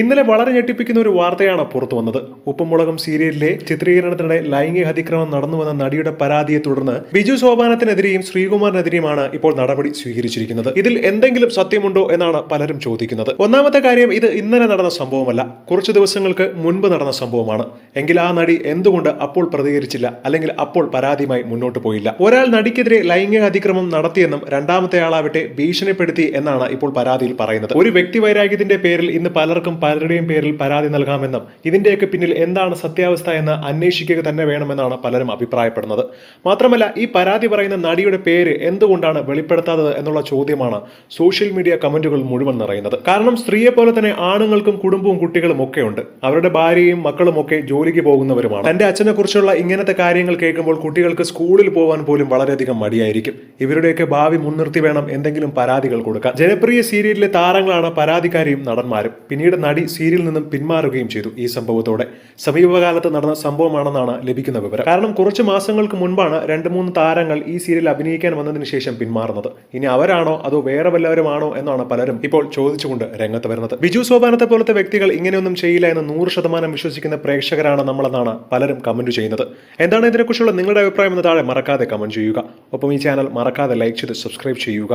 ഇന്നലെ വളരെ ഞെട്ടിപ്പിക്കുന്ന ഒരു വാർത്തയാണ് പുറത്തു വന്നത്. ഉപ്പുമുളകം സീരിയലിലെ ചിത്രീകരണത്തിനിടെ ലൈംഗിക അതിക്രമം നടന്നുവെന്ന നടിയുടെ പരാതിയെ തുടർന്ന് ബിജു സോപാനത്തിനെതിരെയും ശ്രീകുമാറിനെതിരെയുമാണ് ഇപ്പോൾ നടപടി സ്വീകരിച്ചിരിക്കുന്നത്. ഇതിൽ എന്തെങ്കിലും സത്യമുണ്ടോ എന്നാണ് പലരും ചോദിക്കുന്നത്. ഒന്നാമത്തെ കാര്യം ഇത് ഇന്നലെ നടന്ന സംഭവമല്ല. കുറച്ചു ദിവസങ്ങൾക്ക് മുൻപ് നടന്ന സംഭവമാണ്. എങ്കിൽ ആ നടി എന്തുകൊണ്ട് അപ്പോൾ പ്രതികരിച്ചില്ല? അല്ലെങ്കിൽ അപ്പോൾ പരാതിയുമായി മുന്നോട്ട് പോയില്ല? ഒരാൾ നടിക്കെതിരെ ലൈംഗിക അതിക്രമം നടത്തിയെന്നും രണ്ടാമത്തെ ആളാവട്ടെ ഭീഷണിപ്പെടുത്തി എന്നാണ് ഇപ്പോൾ പരാതിയിൽ പറയുന്നത്. ഒരു വ്യക്തി വൈരാഗ്യത്തിന്റെ പേരിൽ ഇന്ന് പലർക്കും പലരുടെയും പേരിൽ പരാതി നൽകാമെന്നും ഇതിന്റെയൊക്കെ പിന്നിൽ എന്താണ് സത്യാവസ്ഥ എന്ന് അന്വേഷിക്കുക തന്നെ വേണമെന്നാണ് പലരും അഭിപ്രായപ്പെടുന്നത്. മാത്രമല്ല ഈ പരാതി പറയുന്ന നടിയുടെ പേര് എന്തുകൊണ്ടാണ് വെളിപ്പെടുത്താത്തത് എന്നുള്ള ചോദ്യമാണ് സോഷ്യൽ മീഡിയ കമന്റുകൾ മുഴുവൻ നിറയുന്നത്. കാരണം സ്ത്രീയെ പോലെ തന്നെ ആണുങ്ങൾക്കും കുടുംബവും കുട്ടികളും ഒക്കെ ഉണ്ട്. അവരുടെ ഭാര്യയും മക്കളും ഒക്കെ ജോലിക്ക് പോകുന്നവരുമാണ്. തന്റെ അച്ഛനെ കുറിച്ചുള്ള ഇങ്ങനത്തെ കാര്യങ്ങൾ കേൾക്കുമ്പോൾ കുട്ടികൾക്ക് സ്കൂളിൽ പോകാൻ പോലും വളരെയധികം മടിയായിരിക്കും. ഇവരുടെയൊക്കെ ഭാവി മുൻനിർത്തി വേണം എന്തെങ്കിലും പരാതികൾ കൊടുക്കാൻ. ജനപ്രിയ സീരിയലിലെ താരങ്ങളാണ് പരാതിക്കാരിയും നടന്മാരും. പിന്നീട് നടി സീരിയൽ നിന്നും പിന്മാറുകയും ചെയ്തു ഈ സംഭവത്തോടെ. സമീപകാലത്ത് നടന്ന സംഭവമാണെന്നാണ് ലഭിക്കുന്ന വിവരം. കാരണം കുറച്ച് മാസങ്ങൾക്ക് മുൻപാണ് രണ്ട് മൂന്ന് താരങ്ങൾ ഈ സീരിയൽ അഭിനയിക്കാൻ വന്നതിന് ശേഷം പിന്മാറുന്നത്. ഇനി അവരാണോ അതോ വേറെ വല്ലവരുമാണോ എന്നാണ് പലരും ഇപ്പോൾ ചോദിച്ചുകൊണ്ട് രംഗത്ത് വരുന്നത്. ബിജു സോപാനത്തെ പോലത്തെ വ്യക്തികൾ ഇങ്ങനെയൊന്നും ചെയ്യില്ല എന്ന് നൂറ് ശതമാനം വിശ്വസിക്കുന്ന പ്രേക്ഷകരാണ് നമ്മളെന്നാണ് പലരും കമന്റ് ചെയ്യുന്നത്. എന്താണ് ഇതിനെക്കുറിച്ചുള്ള നിങ്ങളുടെ അഭിപ്രായം എന്ന് താഴെ മറക്കാതെ കമന്റ് ചെയ്യുക. ഒപ്പം ഈ ചാനൽ മറക്കാതെ ലൈക്ക് ചെയ്ത് സബ്സ്ക്രൈബ് ചെയ്യുക.